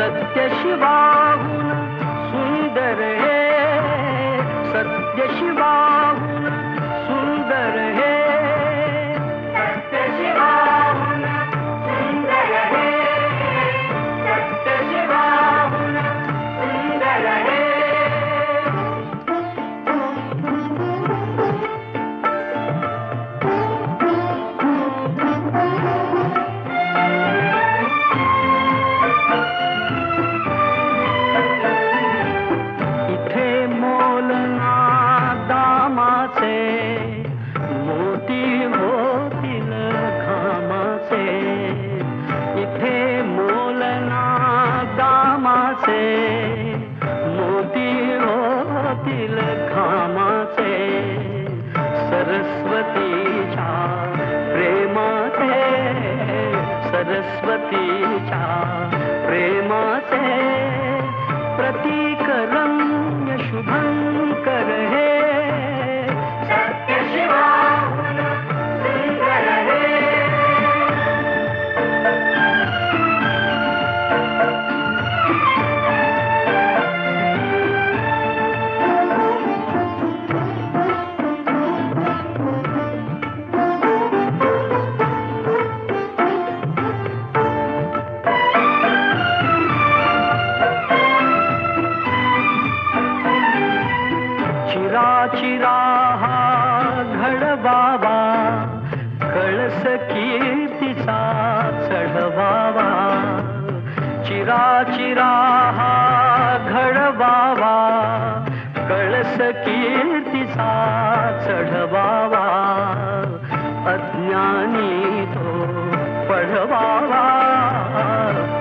सत्य शिवाहून सुंदर है सत्य शिवाहून दामाचे मोती होतील घामाचे इथे मोलना दामाचे मोती होतील घामाचे सरस्वतीच्या प्रेमाचे सरस्वतीच्या प्रेमाचे, प्रतीक रम्य शुभंकर हे चिरा चिरा हा घडवावा कळस कीर्तीचा चढवावा चिरा चिरा हा घडवावा कळस कीर्तीचा चढवावा अज्ञानी